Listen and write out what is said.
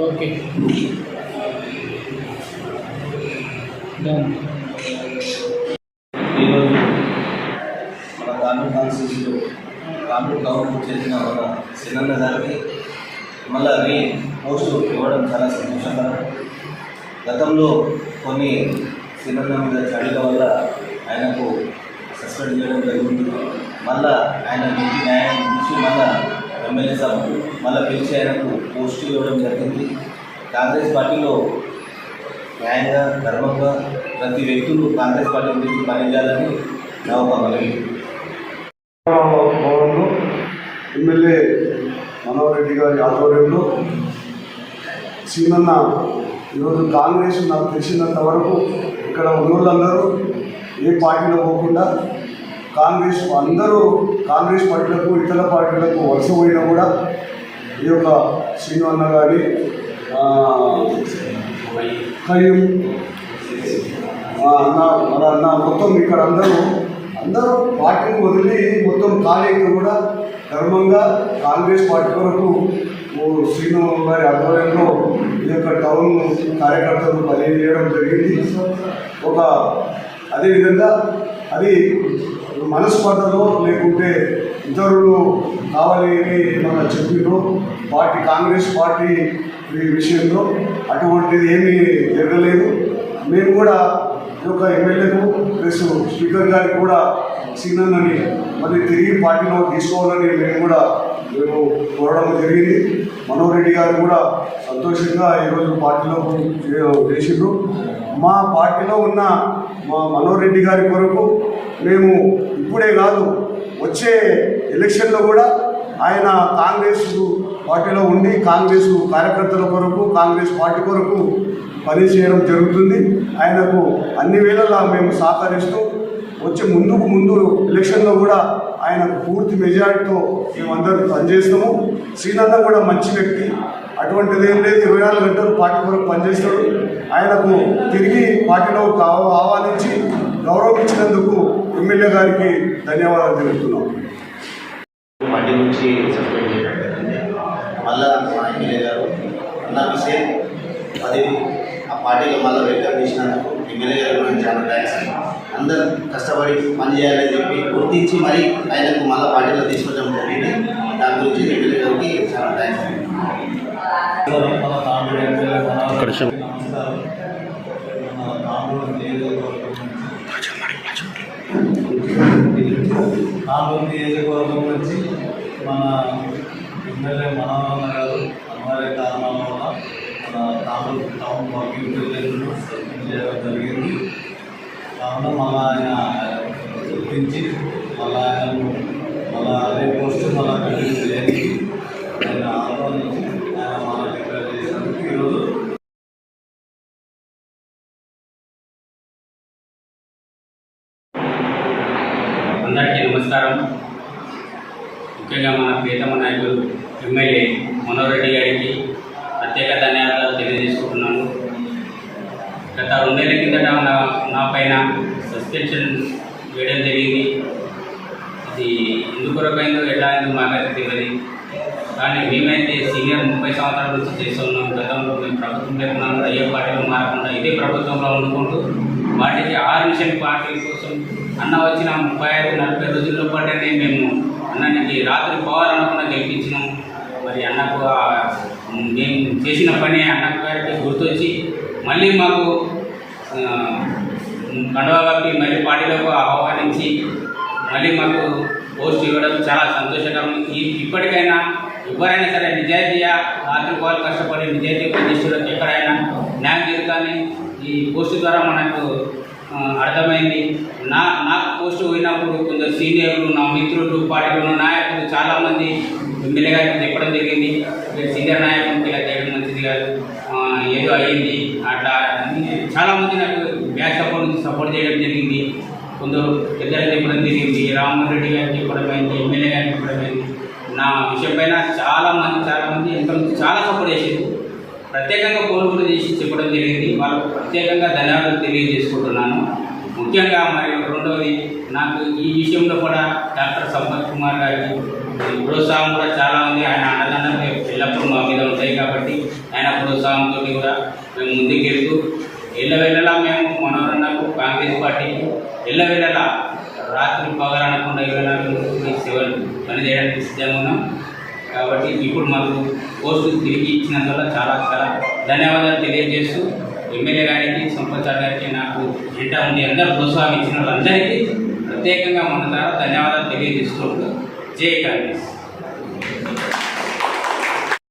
Okay ఈరోజు మన తాను కాన్స్టిట్యూషన్లో తాను గవర్నమెంట్ చేసిన మన సినంద గారికి మళ్ళా రీ పోస్టు ఇవ్వడం చాలా సంతోషకరం. గతంలో కొన్ని సినంద మీద చడిల వల్ల ఆయనకు సస్పెండ్ చేయడం జరుగుతుంది మళ్ళా ఆయన నీతి న్యాయం నుంచి మళ్ళా ఎమ్మెల్యే సభ మళ్ళీ పిలిచి ఆయనకు పోస్టు ఇవ్వడం జరిగింది. కాంగ్రెస్ పార్టీలో న్యాయంగా ధర్మంగా ప్రతి వ్యక్తులు కాంగ్రెస్ పార్టీ గురించి పనిచేయాలని నా ఒక మనవి భవన్లో ఎమ్మెల్యే మనోహర్ రెడ్డి గారి ఆధ్వర్యంలో సీనన్న ఈరోజు కాంగ్రెస్ నాకు తెలిసినంత వరకు ఇక్కడ ఉన్నోళ్ళందరూ ఏ పార్టీలో పోకుండా కాంగ్రెస్ అందరూ కాంగ్రెస్ పార్టీలకు ఇతర పార్టీలకు వలస పోయినా కూడా ఈ యొక్క శ్రీను అన్న గారి కయ్యం మా అన్న మన అన్న మొత్తం ఇక్కడ అందరూ అందరూ పార్టీని వదిలి మొత్తం ఖాళీగా కూడా ధర్మంగా కాంగ్రెస్ పార్టీ వరకు ఓ శ్రీను గారి ఆధ్వర్యంలో ఈ యొక్క టౌన్ కార్యకర్తలు పనిచేయడం జరిగింది. ఒక అదేవిధంగా అది మనస్పర్ధలో లేకుంటే ఇతరులు కావాలి అని మన చెప్పిండ్రు పార్టీ కాంగ్రెస్ పార్టీ ఈ విషయంలో అటువంటిది ఏమీ జరగలేదు. మేము కూడా ఈ యొక్క ఎమ్మెల్యేకు ప్లస్ స్పీకర్ గారికి కూడా సీనన్నని మళ్ళీ తిరిగి పార్టీలో తీసుకోవాలని మేము కూడా మేము కోరడం జరిగింది. మనోహర్ రెడ్డి గారు కూడా సంతోషంగా ఈరోజు పార్టీలో చేసిండ్రు మా పార్టీలో ఉన్న మా మనోహర్ రెడ్డి గారి కొరకు మేము ఇప్పుడే కాదు వచ్చే ఎలక్షన్లో కూడా ఆయన కాంగ్రెస్ పార్టీలో ఉండి కాంగ్రెస్ కార్యకర్తల కొరకు కాంగ్రెస్ పార్టీ కొరకు పనిచేయడం జరుగుతుంది. ఆయనకు అన్ని వేళలా మేము సహకరిస్తూ వచ్చే ముందుకు ముందు ఎలక్షన్లో కూడా ఆయనకు పూర్తి మెజారిటీతో మేమందరూ పనిచేస్తాము. శ్రీనంద కూడా మంచి వ్యక్తి. అటువంటిది ఏం లేదు ఇరవై నాలుగు గంటలు పార్టీ కొరకు పనిచేస్తాడు. ఆయనకు తిరిగి పార్టీలో కావ- ఆహ్వానించి గౌరవించినందుకు ఎమ్మెల్యే గారికి ధన్యవాదాలు తెలుపుతున్నాం. పార్టీ నుంచి సస్పెండ్ చేయడం జరిగింది. మళ్ళా మా ఎమ్మెల్యే గారు అన్న విషయం అది ఆ పార్టీలో మళ్ళీ వెల్కమ్ చేసినందుకు ఎమ్మెల్యే గారు కూడా చాలా థ్యాంక్స్ అందరూ కష్టపడి పని చేయాలని చెప్పి గుర్తించి మరీ ఆయనకు మళ్ళీ పార్టీలో తీసుకొచ్చడం జరిగింది. దాని గురించి ఎమ్మెల్యే గారికి చాలా థ్యాంక్స్ నాలుగు నియోజకవర్గం నుంచి మన ఎమ్మెల్యే మనోహరణ గారు అనివార్య కారణాల వల్ల మన తాలూకు టౌన్ వర్కింగ్ ప్రెసిడెంట్ సస్పెండ్ చేయడం జరిగింది. కావున మళ్ళీ ఆయన గుర్తించి మళ్ళీ ఆయనను అందరికీ నమస్కారం. ముఖ్యంగా మన ప్రియతమ నాయకులు ఎమ్మెల్యే మనోరెడ్డి గారికి ప్రత్యేక ధన్యవాదాలు తెలియజేసుకుంటున్నాను. గత రెండేళ్ళ కిందట నా నా పైన సస్పెన్షన్ వేయడం జరిగింది. అది ఎందుకొరకైందో ఎలా అయిందో మాకైతే తెలియదు. కానీ మేమైతే సీనియర్ ముప్పై సంవత్సరాల నుంచి చేస్తున్నాం. గతంలో మేము ప్రభుత్వం లేకున్నాం అయ్యే పార్టీలు పార్టీలో మారకుండా ఇదే ప్రభుత్వంలో ఉండుకుంటూ వాటికి ఆరు మిషన్ పార్టీ కోసం అన్న వచ్చిన ముప్పై ఐదు నలభై రోజుల్లో పాటనే మేము అన్నానికి రాత్రి పోవాలనుకున్న గెలిపించినాం. మరి అన్నకు మేము చేసిన పని అన్నకు గారికి గుర్తొచ్చి మళ్ళీ మాకు కండవాకి మళ్ళీ పార్టీలకు ఆహ్వానించి మళ్ళీ మాకు పోస్ట్ ఇవ్వడం చాలా సంతోషకరం. ఈ ఇప్పటికైనా ఎవరైనా సరే నిజాయితీగా రాత్రి పోవాలి కష్టపడి నిజాయితీ పనిచేసేవాళ్ళకి ఎక్కడైనా న్యాయం జరుగుతుంది. ఈ పోస్ట్ ద్వారా మనకు అర్థమైంది. నా నాకు పోస్ట్ పోయినప్పుడు కొందరు సీనియర్లు నా మిత్రులు పార్టీలో నాయకులు చాలామంది ఎమ్మెల్యే గారికి చెప్పడం జరిగింది. సీనియర్ నాయకులకి ఇలా చేయడం మంచిది కాదు. ఏదో అయ్యింది అట్లా చాలామంది నాకు బ్యాక్ సపోర్ట్ నుంచి సపోర్ట్ చేయడం జరిగింది. కొందరు పెద్దలు చెప్పడం జరిగింది. రామ్మోహన్ రెడ్డి గారికి చెప్పడం అయింది ఎమ్మెల్యే గారికి చెప్పడం అయింది. నా విషయం పైన చాలామంది చాలామంది ఇంకా చాలా సపోర్ట్ చేసేది ప్రత్యేకంగా కోరుకులు చేసి చెప్పడం జరిగింది. వాళ్ళకు ప్రత్యేకంగా ధన్యవాదాలు తెలియజేసుకుంటున్నాను. ముఖ్యంగా మరియు రెండవది నాకు ఈ విషయంలో కూడా డాక్టర్ సంపత్ కుమార్ గారికి ప్రోత్సాహం కూడా చాలా ఉంది. ఆయన అన్నదానం ఎల్లప్పుడూ మా మీద ఉంటాయి కాబట్టి ఆయన ప్రోత్సాహంతో కూడా మేము ముందుకెళ్తూ ఎల్లవెల్లలా మేము మనోరణకు కాంగ్రెస్ పార్టీకి ఎల్లవెళ్ళలా రాత్రి పగలనకుండా ఇరవై నాలుగు సేవలు పనిచేయడానికి సిద్ధంగా ఉన్నాం. కాబట్టి ఇప్పుడు మాకు పోస్టు తిరిగి ఇచ్చినందువల్ల చాలా చాలా ధన్యవాదాలు తెలియజేస్తూ ఎమ్మెల్యే గారికి సంపత్ గారికి నాకు ఎంట ఉండి అందరూ ప్రోత్సాహం ఇచ్చిన వాళ్ళందరికీ ప్రత్యేకంగా మన ద్వారా ధన్యవాదాలు తెలియజేసుకుంటూ జై కాంగ్రెస్.